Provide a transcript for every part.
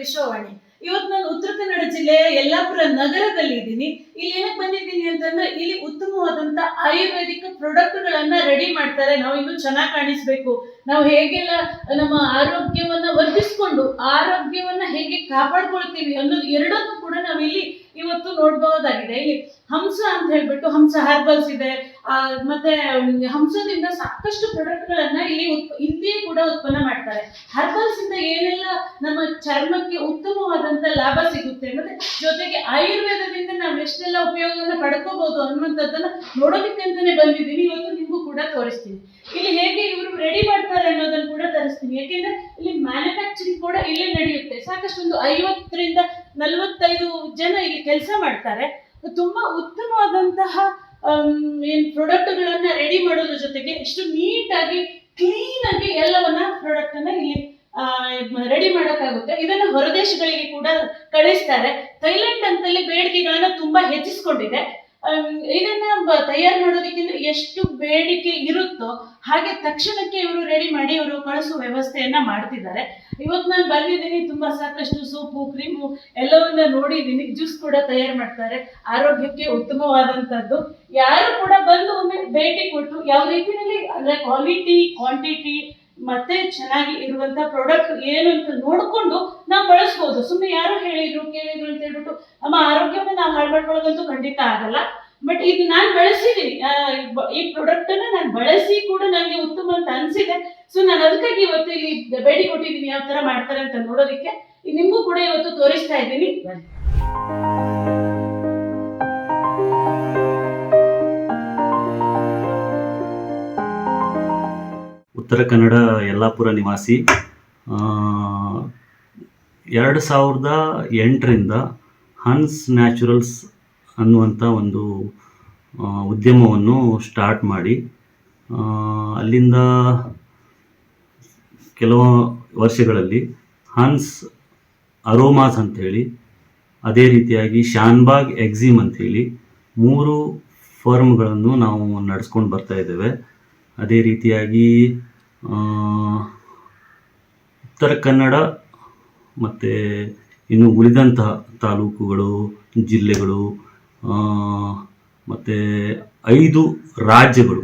ವಿಶ್ವವಾಣಿ. ಇವತ್ತು ನಾನು ಉತ್ತರ ಕನ್ನಡ ಜಿಲ್ಲೆಯ ಯಲ್ಲಾಪುರ ನಗರದಲ್ಲಿ ಇದ್ದೀನಿ. ಇಲ್ಲಿ ಏನಕ್ಕೆ ಬಂದಿದ್ದೀನಿ ಅಂತಂದ್ರೆ ಇಲ್ಲಿ ಉತ್ತಮವಾದಂತ ಆಯುರ್ವೇದಿಕ್ ಪ್ರಾಡಕ್ಟ್ ಗಳನ್ನ ರೆಡಿ ಮಾಡ್ತಾರೆ. ನಾವು ಇನ್ನು ಚೆನ್ನಾಗಿ ಕಾಣಿಸ್ಬೇಕು. ನಾವು ಹೇಗೆಲ್ಲ ನಮ್ಮ ಆರೋಗ್ಯವನ್ನ ವರ್ಧಿಸ್ಕೊಂಡು ಆರೋಗ್ಯವನ್ನ ಹೇಗೆ ಕಾಪಾಡ್ಕೊಳ್ತೀವಿ ಅನ್ನೋದು ಎರಡನ್ನೂ ಕೂಡ ನಾವಿಲ್ಲಿ ಇವತ್ತು ನೋಡಬಹುದಾಗಿದೆ. ಇಲ್ಲಿ ಹಂಸ ಅಂತ ಹೇಳ್ಬಿಟ್ಟು ಹಂಸ ಹರ್ಬಲ್ಸ್ ಇದೆ. ಮತ್ತೆ ಹಂಸದಿಂದ ಸಾಕಷ್ಟು ಪ್ರಾಡಕ್ಟ್ ಗಳನ್ನ ಇಲ್ಲಿ ಇಲ್ಲಿಯೇ ಕೂಡ ಉತ್ಪನ್ನ ಮಾಡ್ತಾರೆ. ಹರ್ಬಲ್ಸ್ ಇಂದ ಏನೆಲ್ಲ ನಮ್ಮ ಚರ್ಮಕ್ಕೆ ಉತ್ತಮವಾದಂತ ಲಾಭ ಸಿಗುತ್ತೆ? ಮತ್ತೆ ಜೊತೆಗೆ ಆಯುರ್ವೇದದಿಂದ ನಾವು ಎಷ್ಟೆಲ್ಲ ಉಪಯೋಗವನ್ನ ಪಡ್ಕೋಬಹುದು ಅನ್ನುವಂಥದ್ದನ್ನ ನೋಡೋದಕ್ಕೆ ಅಂತಾನೆ ಬಂದಿದ್ದೀನಿ. ಇವತ್ತು ನಿಮಗೂ ಕೂಡ ತೋರಿಸ್ತೀನಿ. ಇಲ್ಲಿ ಹೇಗೆ ಇವರು ರೆಡಿ ಮಾಡ್ತಾರೆ ಅನ್ನೋದನ್ನ ಕೂಡ ತರಿಸ್ತೀನಿ. ಯಾಕೆಂದ್ರೆ ಇಲ್ಲಿ ಮ್ಯಾನುಫ್ಯಾಕ್ಚರಿಂಗ್ ಕೂಡ ಇಲ್ಲೇ ನಡೆಯುತ್ತೆ. ಸಾಕಷ್ಟು ಒಂದು ಐವತ್ತರಿಂದ ನಲವತ್ತೈದು ಜನ ಇಲ್ಲಿ ಕೆಲಸ ಮಾಡ್ತಾರೆ. ತುಂಬಾ ಉತ್ತಮವಾದಂತಹ ಏನ್ ಪ್ರಾಡಕ್ಟ್ಗಳನ್ನ ರೆಡಿ ಮಾಡೋದ್ರ ಜೊತೆಗೆ ಎಷ್ಟು ನೀಟಾಗಿ ಕ್ಲೀನ್ ಆಗಿ ಎಲ್ಲವನ್ನ ಪ್ರಾಡಕ್ಟ್ ಅನ್ನ ಇಲ್ಲಿ ರೆಡಿ ಮಾಡೋಕ್ಕಾಗುತ್ತೆ. ಇದನ್ನ ಹೊರದೇಶಗಳಿಗೆ ಕೂಡ ಕಳಿಸ್ತಾರೆ. ಥೈಲ್ಯಾಂಡ್ ಅಂತಲ್ಲಿ ಬೇಡಿಕೆಗಳನ್ನ ತುಂಬಾ ಹೆಚ್ಚಿಸ್ಕೊಂಡಿದೆ. ಇದನ್ನ ತಯಾರು ಮಾಡೋದಕ್ಕಿಂತ ಎಷ್ಟು ಬೇಡಿಕೆ ಇರುತ್ತೋ ಹಾಗೆ ತಕ್ಷಣಕ್ಕೆ ಇವರು ರೆಡಿ ಮಾಡಿ ಇವರು ಕಳಿಸುವ ವ್ಯವಸ್ಥೆಯನ್ನ ಮಾಡ್ತಿದ್ದಾರೆ. ಇವತ್ತು ನಾನು ಬಂದಿದ್ದೀನಿ, ತುಂಬಾ ಸಾಕಷ್ಟು ಸೋಪು, ಕ್ರೀಮು ಎಲ್ಲವನ್ನ ನೋಡಿದ್ದೀನಿ, ಜ್ಯೂಸ್ ಕೂಡ ತಯಾರು ಮಾಡ್ತಾರೆ. ಆರೋಗ್ಯಕ್ಕೆ ಉತ್ತಮವಾದಂತದ್ದು. ಯಾರು ಕೂಡ ಬಂದು ಒಮ್ಮೆ ಭೇಟಿ ಕೊಟ್ಟು ಯಾವ ರೀತಿಯಲ್ಲಿ, ಅಂದ್ರೆ ಕ್ವಾಲಿಟಿ ಕ್ವಾಂಟಿಟಿ ಮತ್ತೆ ಚೆನ್ನಾಗಿ ಇರುವಂತ ಪ್ರಾಡಕ್ಟ್ ಏನು ಅಂತ ನೋಡ್ಕೊಂಡು ನಾವು ಬಳಸ್ಬೋದು. ಸುಮ್ಮನೆ ಯಾರು ಹೇಳಿದ್ರು, ಕೇಳಿದ್ರು ಅಂತ ಹೇಳ್ಬಿಟ್ಟು ನಮ್ಮ ಆರೋಗ್ಯವನ್ನ ನಾವು ಹಾಳು ಮಾಡ್ಕೊಳ್ಳೋದಂತೂ ಖಂಡಿತ ಆಗಲ್ಲ. ಬಟ್ ಇದು ನಾನು ಬಳಸಿದೀನಿ. ಈ ಪ್ರಾಡಕ್ಟ್ ಅನ್ನ ನಾನು ಬಳಸಿ ಕೂಡ ನನಗೆ ಉತ್ತಮ ಅಂತ ಅನ್ಸಿದೆ. ಸೊ ನಾನು ಅದಕ್ಕಾಗಿ ಇವತ್ತು ಇಲ್ಲಿ ಬೇಡಿ ಕೊಟ್ಟಿದ್ದೀನಿ ಯಾವ ತರ ಮಾಡ್ತಾರೆ ಅಂತ ನೋಡೋದಕ್ಕೆ. ನಿಮಗೂ ಕೂಡ ಇವತ್ತು ತೋರಿಸ್ತಾ ಇದ್ದೀನಿ. ಉತ್ತರ ಕನ್ನಡ ಯಲ್ಲಾಪುರ ನಿವಾಸಿ. ಎರಡು ಸಾವಿರದ ಎಂಟರಿಂದ ಹನ್ಸ್ ನ್ಯಾಚುರಲ್ಸ್ ಅನ್ನುವಂಥ ಒಂದು ಉದ್ಯಮವನ್ನು ಸ್ಟಾರ್ಟ್ ಮಾಡಿ ಅಲ್ಲಿಂದ ಕೆಲವು ವರ್ಷಗಳಲ್ಲಿ ಹನ್ಸ್ ಅರೋಮಾಸ್ ಅಂಥೇಳಿ ಅದೇ ರೀತಿಯಾಗಿ ಶಾನ್ಬಾಗ್ ಎಕ್ಸಿಮ್ ಅಂಥೇಳಿ ಮೂರು ಫರ್ಮ್ಗಳನ್ನು ನಾವು ನಡೆಸ್ಕೊಂಡು ಬರ್ತಾ ಇದ್ದೇವೆ. ಅದೇ ರೀತಿಯಾಗಿ ಉತ್ತರ ಕನ್ನಡ ಮತ್ತು ಇನ್ನು ಉಳಿದಂತಹ ತಾಲೂಕುಗಳು, ಜಿಲ್ಲೆಗಳು ಮತ್ತು ಐದು ರಾಜ್ಯಗಳು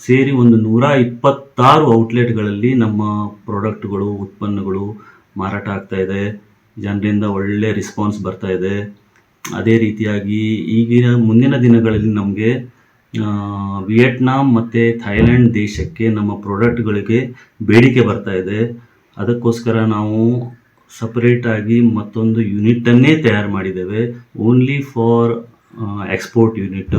ಸೇರಿ ಒಂದು ನೂರ ಇಪ್ಪತ್ತಾರು ಔಟ್ಲೆಟ್ಗಳಲ್ಲಿ ನಮ್ಮ ಪ್ರಾಡಕ್ಟ್ಗಳು, ಉತ್ಪನ್ನಗಳು ಮಾರಾಟ ಆಗ್ತಾ ಇದೆ. ಜನರಿಂದ ಒಳ್ಳೆ ರೆಸ್ಪಾನ್ಸ್ ಬರ್ತಾ ಇದೆ. ಅದೇ ರೀತಿಯಾಗಿ ಈಗಿನ ಮುಂದಿನ ದಿನಗಳಲ್ಲಿ ನಮಗೆ ವಿಯೆಟ್ನಾಂ ಮತ್ತು ಥೈಲ್ಯಾಂಡ್ ದೇಶಕ್ಕೆ ನಮ್ಮ ಪ್ರಾಡಕ್ಟ್ಗಳಿಗೆ ಬೇಡಿಕೆ ಬರ್ತಾ ಇದೆ. ಅದಕ್ಕೋಸ್ಕರ ನಾವು ಸಪರೇಟಾಗಿ ಮತ್ತೊಂದು ಯೂನಿಟನ್ನೇ ತಯಾರು ಮಾಡಿದ್ದೇವೆ. Only for export unit